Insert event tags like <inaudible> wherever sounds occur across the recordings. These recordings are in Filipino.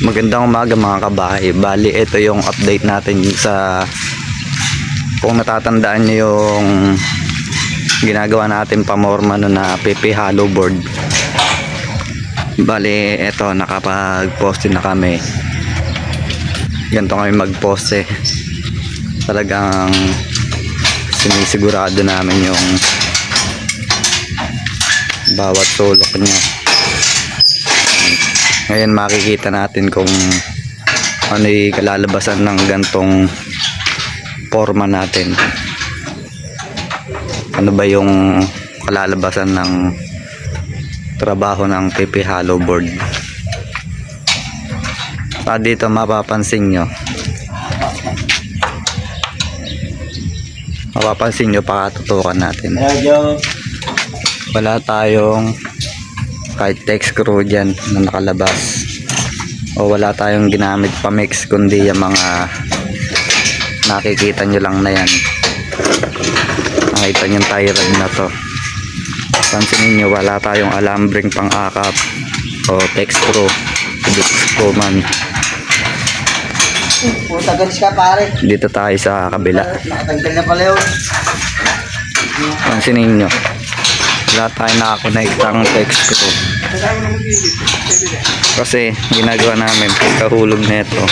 Magandang umaga mga kabahay. Bali, ito yung update natin sa kung natatandaan nyo yung ginagawa natin pamorma no na PP hollow board. Bali, ito nakapag-poste na kami. Ganito kami mag-poste. Talagang sinisigurado namin yung bawat sulok niya. Ngayon makikita natin kung ano yung kalalabasan ng gantong forma natin. Ano ba yung kalalabasan ng trabaho ng PP hollow board. Ah, dito mapapansin nyo. Mapapansin nyo pakatutukan natin wala tayong kahit text screw dyan na nakalabas. O wala tayong ginamit pa mix kundi yung mga nakikita nyo lang na yan. Nakita nyo yung tie rod na to. Pansinin nyo wala tayong alambring pang akap o text screw big screw man. Puta galis ka pare. dito tayo sa kabila. Nakatanggal na pala yun. pansinin nyo wala tayong nakakonect ang text screw kasi ginagawa namin pagkahulog nito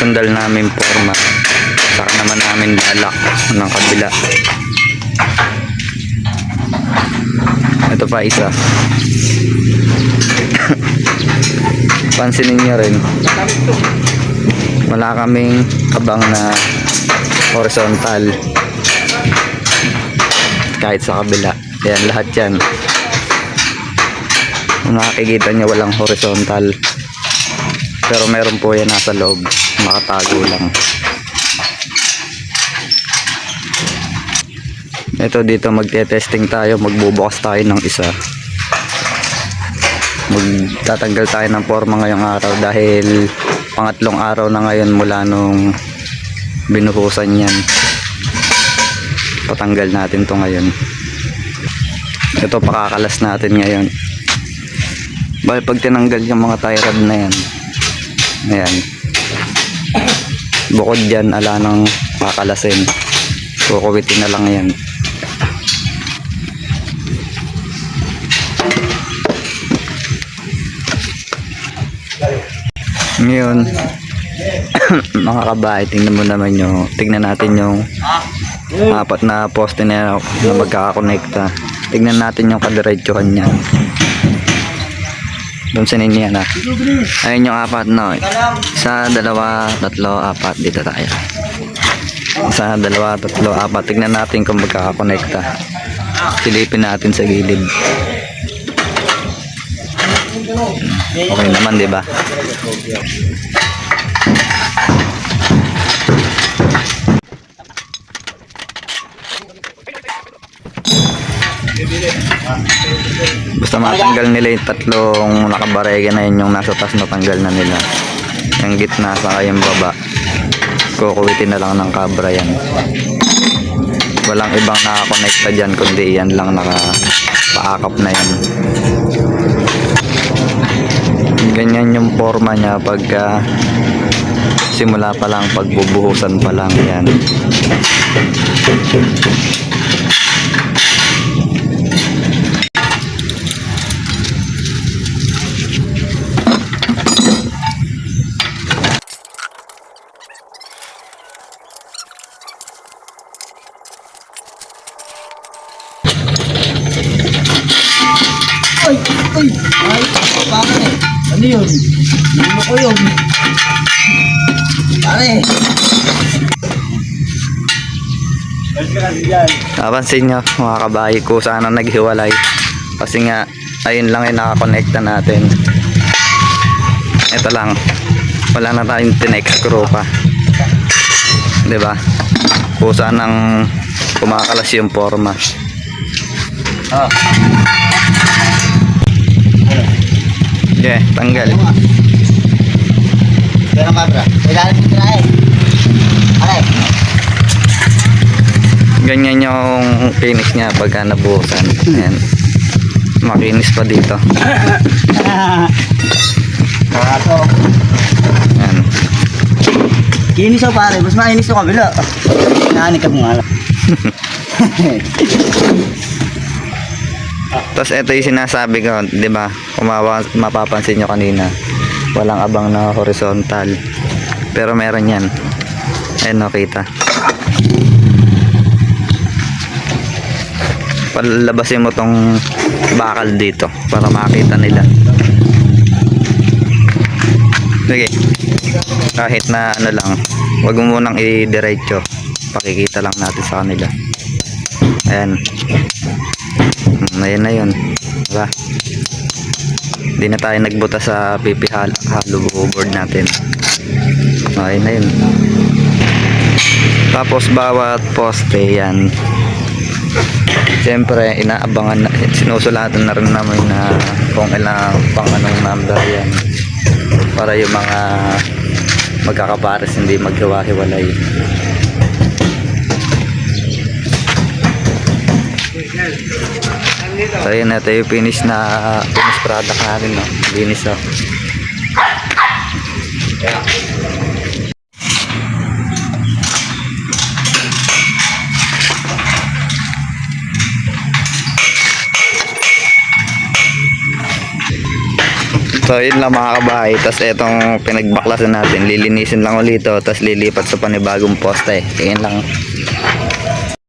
sasundal namin forma. Saka naman namin lalak ng kabila. Ito pa isa. <laughs> Pansinin nyo rin. Wala kaming abang na horizontal kahit sa kabila. Yan lahat yan. Kung nakikita nyo walang horizontal. Pero meron po yan nasa loob. Makatago lang. Ito dito magte-testing tayo. Magbubukas tayo ng isa. Magtatanggal tayo ng forma ngayong araw dahil pangatlong araw na ngayon mula nung binuhusan yan patanggal natin to ngayon. Ito pakakalas natin ngayon. Bali pag tinanggal yung mga tie rod na yan ayan. Bukod dyan ala nang kakalasin. Kukuwitin na lang yan. Ngayon <coughs> mga kabahay tingnan mo naman yung tingnan natin yung apat na poste na, na magkakakonekta. Tingnan natin yung kadiretsuhan niya. Doon sa ninyo yan ah. Ayun yung apat no isa, dalawa, tatlo, apat dito tayo. Isa, dalawa, tatlo, apat. Tingnan natin kung magkakakonekta. Silipin natin sa gilid. Okay naman di ba matanggal nila yung tatlong nakabarega na yun yung nasa taas natanggal na nila. Yung gitna sa yung baba. Kukuwitin na lang ng kabra yan. Walang ibang nakakonekta dyan kundi yan lang nakapaakap na yan. Ganyan yung forma niya pagka simula pa lang pagbubuhusan pa lang yan. Ay, ay, pare. Ano yun? Ano ko yun? Pare. Napansin nyo mga kabahay ko sana naghiwalay kasi nga ayun lang ay nakakonekta natin ito lang wala na tayong tinex screw pa ba kusa nang kumakalas yung forma Ah. Yeah, tanggal. Pero kabra, kailangan mo tirahin. Eh. Aray. Ganyan yung finish niya pagka nabuhusan. Ayan. Makinis pa dito. Kaso. Ayan. Kinis ako pare, mas mainis ako kabila. Naanikap mo nga lang. <laughs> Tapos ito yung sinasabi ko, di ba? Kung mapapansin nyo kanina, walang abang na horizontal. Pero meron yan. Ayun, no, kita. Palabasin mo tong bakal dito para makita nila. Sige. Kahit na ano lang, wag mo munang i-diretso. Pakikita lang natin sa kanila. Ayan. Ayan na yun. Diba? Hindi na tayo nagbuta sa PP hal- hollow board natin. Ayan na yun. Tapos bawat poste yan. Siyempre, inaabangan na, sinusulatan na rin namin na kung ilang pang anong number yan. Para yung mga magkakapares hindi magkawahiwalay. So yun, ito yung finish na finish product natin, no? Linis, oh. So yun lang mga kabahay. Tapos itong pinagbaklasan natin, lilinisin lang ulit ito. Tapos lilipat sa panibagong poste. Yun lang.